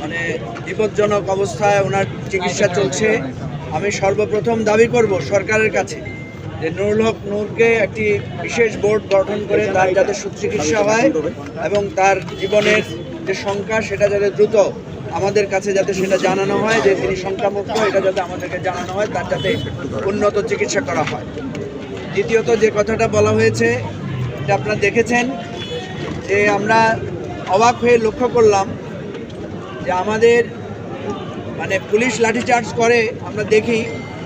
মানে বিপজ্জনক অবস্থায় ওনার চিকিৎসা চলছে। আমি সর্বপ্রথম দাবি করব সরকারের কাছে যে নুরুল হক নূরকে একটি বিশেষ বোর্ড গঠন করে তার যাতে সুচিকিৎসা হয় এবং তার জীবনের যে সংখ্যা সেটা যাতে দ্রুত আমাদের কাছে যাতে সেটা জানানো হয়, যে তিনি সংখ্যামুক্ত এটা যাতে আমাদেরকে জানানো হয়, তার যাতে উন্নত চিকিৎসা করা হয়। দ্বিতীয়ত যে কথাটা বলা হয়েছে, এটা আপনারা দেখেছেন যে আমরা অবাক হয়ে লক্ষ্য করলাম যে আমাদের মানে পুলিশ লাঠিচার্জ করে, আমরা দেখি।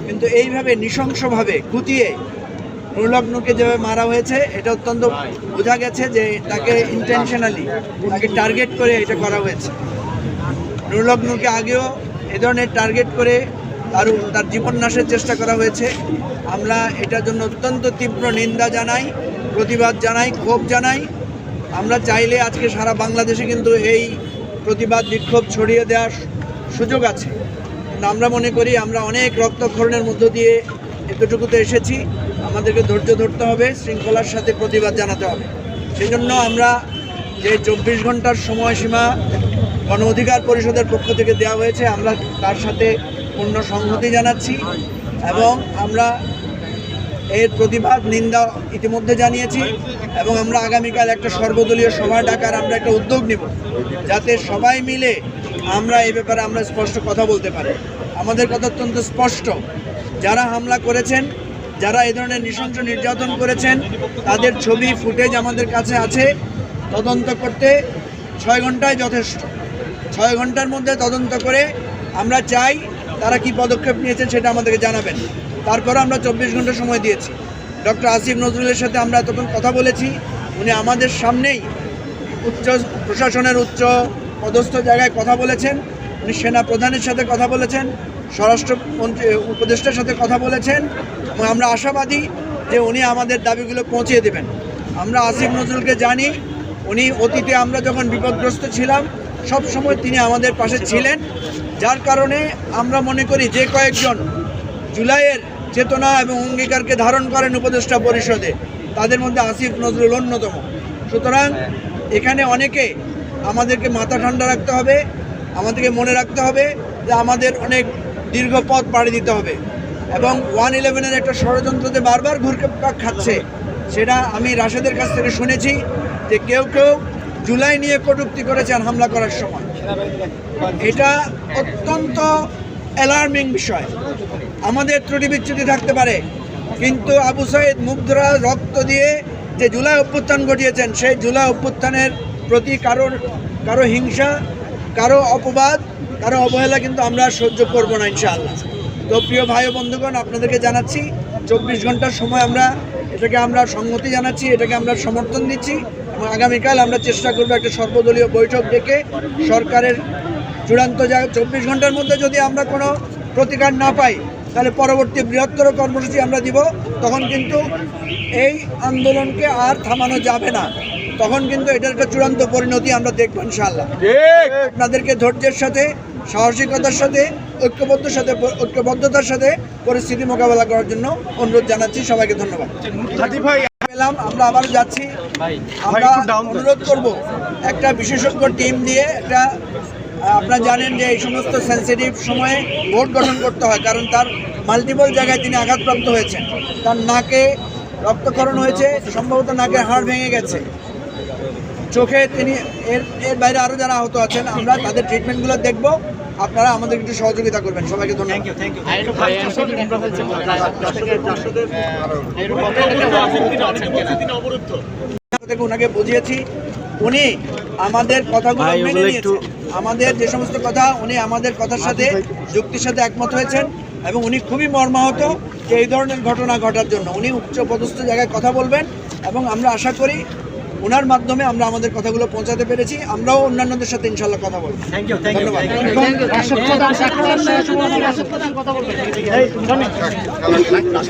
কিন্তু এইভাবে নৃশংসভাবে কুতিয়ে নুরলগ্নকে যেভাবে মারা হয়েছে, এটা অত্যন্ত বোঝা গেছে যে তাকে ইন্টেনশনালি তাকে টার্গেট করে এটা করা হয়েছে। নুরলগ্নকে আগেও এ ধরনের টার্গেট করে তার তার জীবন নাশের চেষ্টা করা হয়েছে। আমরা এটার জন্য অত্যন্ত তীব্র নিন্দা জানাই, প্রতিবাদ জানাই, ক্ষোভ জানাই। আমরা চাইলে আজকে সারা বাংলাদেশে কিন্তু এই প্রতিবাদ বিক্ষোভ ছড়িয়ে দেওয়ার সুযোগ আছে। আমরা মনে করি আমরা অনেক রক্তক্ষরণের মধ্য দিয়ে এতটুকুতে এসেছি। আমাদেরকে ধৈর্য ধরতে হবে, শৃঙ্খলার সাথে প্রতিবাদ জানাতে হবে। সেই জন্য আমরা যে চব্বিশ ঘণ্টার সময়সীমা গণ অধিকার পরিষদের পক্ষ থেকে দেওয়া হয়েছে, আমরা তার সাথে পূর্ণ সংহতি জানাচ্ছি এবং আমরা এর প্রতিবাদ, নিন্দা ইতিমধ্যে জানিয়েছি এবং আমরা আগামীকাল একটা সর্বদলীয় সভা ডাকার আমরা একটা উদ্যোগ নিব যাতে সবাই মিলে আমরা এই ব্যাপারে আমরা স্পষ্ট কথা বলতে পারি। আমাদের কথা অত্যন্ত স্পষ্ট। যারা হামলা করেছেন, যারা এই ধরনের নৃশংস নির্যাতন করেছেন, তাদের ছবি, ফুটেজ আমাদের কাছে আছে। তদন্ত করতে ছয় ঘন্টায় যথেষ্ট। ছয় ঘণ্টার মধ্যে তদন্ত করে আমরা চাই তারা কি পদক্ষেপ নিয়েছেন সেটা আমাদেরকে জানাবেন। তারপরে আমরা চব্বিশ ঘণ্টা সময় দিয়েছি। ডক্টর আসিফ নজরুলের সাথে আমরা এতক্ষণ কথা বলেছি। উনি আমাদের সামনেই উচ্চ প্রশাসনের উচ্চ পদস্থ জায়গায় কথা বলেছেন। উনি সেনা প্রধানের সাথে কথা বলেছেন। স্বরাষ্ট্রমন্ত্রী, উপদেষ্টার সাথে কথা বলেছেন। এবং আমরা আশাবাদী যে উনি আমাদের দাবিগুলো পৌঁছিয়ে দেবেন। আমরা আসিফ নজরুলকে জানি। উনি অতীতে আমরা যখন বিপদগ্রস্ত ছিলাম, সব সময় তিনি আমাদের পাশে ছিলেন। যার কারণে আমরা মনে করি যে কয়েকজন জুলাইয়ের চেতনা এবং অঙ্গীকারকে ধারণ করেন উপদেষ্টা পরিষদে। তাদের মধ্যে আসিফ নজরুল অন্যতম। সুতরাং এখানে অনেকে আমাদেরকে মাথা ঠান্ডা রাখতে হবে আমাদেরকে মনে রাখতে হবে যে আমাদের অনেক দীর্ঘ পথ পাড়ি দিতে হবে। এবং ওয়ান ইলেভেনের একটা ষড়যন্ত্রতে বারবার ঘুরপাক খাচ্ছে সেটা আমি রাশেদের কাছ থেকে শুনেছি যে কেউ কেউ জুলাই নিয়ে কটূক্তি করেছেন হামলা করার সময়। এটা অত্যন্ত অ্যালার্মিং বিষয়। আমাদের ত্রুটি বিচ্যুতি থাকতে পারে, কিন্তু আবু সাইদ মুগ্ধরা রক্ত দিয়ে যে জুলাই অভ্যুত্থান ঘটিয়েছেন, সেই জুলাই অভ্যুত্থানের প্রতি কারোর, কারও হিংসা, কারও অপবাদ, কারও অবহেলা কিন্তু আমরা সহ্য করব না ইনশাআল্লাহ। তো প্রিয় ভাই বন্ধুগণ, আপনাদেরকে জানাচ্ছি, চব্বিশ ঘণ্টার সময় আমরা এটাকে আমরা সম্মতি জানাচ্ছি, এটাকে আমরা সমর্থন দিচ্ছি এবং আগামীকাল আমরা চেষ্টা করব একটা সর্বদলীয় বৈঠক ডেকে সরকারের চূড়ান্ত জায়গা চব্বিশ ঘণ্টার মধ্যে যদি আমরা কোনো প্রতিকার না পাই তাহলে পরবর্তী বৃহত্তর কর্মসূচি আমরা দিব তখন কিন্তু এই আন্দোলনকে আর থামানো যাবে না। তখন কিন্তু এটার একটা চূড়ান্ত পরিণতি আমরা দেখব ইনশাআল্লাহ। আপনাদেরকে ধৈর্যের সাথে সাহসিকতার সাথে ঐক্যবদ্ধ সাথে ঐক্যবদ্ধতার সাথে পরিস্থিতি মোকাবেলা করার জন্য অনুরোধ জানাচ্ছি। সবাইকে ধন্যবাদ। পেলাম আমরা আবার যাচ্ছি। আমরা অনুরোধ করব একটা বিশেষজ্ঞ টিম দিয়ে একটা আপনারা জানেন যে এই সমস্ত সেন্সিটিভ সময়ে ভোট গঠন করতে হয় কারণ তার মাল্টিপল জায়গায় তিনি আঘাতপ্রাপ্ত হয়েছেন তার নাকে রক্তক্ষরণ হয়েছে সম্ভবত নাকের হাড় ভেঙে গেছে চোখে তিনি এর এর বাইরে আরও যারা আহত আছেন আমরা তাদের ট্রিটমেন্টগুলো দেখব আপনারা আমাদের একটু সহযোগিতা করবেন সবাইকে ধন্যবাদ থেকে ওনাকে বুঝিয়েছি উনি আমাদের কথাগুলো মেনে নিয়েছেন আমাদের যে সমস্ত কথা উনি আমাদের কথার সাথে যুক্তির সাথে একমত হয়েছেন এবং উনি খুবই মর্মাহত যে এই ধরনের ঘটনা ঘটার জন্য। উনি উচ্চ পদস্থ জায়গায় কথা বলবেন এবং আমরা আশা করি ওনার মাধ্যমে আমরা আমাদের কথাগুলো পৌঁছাতে পেরেছি। আমরাও অন্যান্যদের সাথে ইনশাল্লাহ কথা বলব। ধন্যবাদ।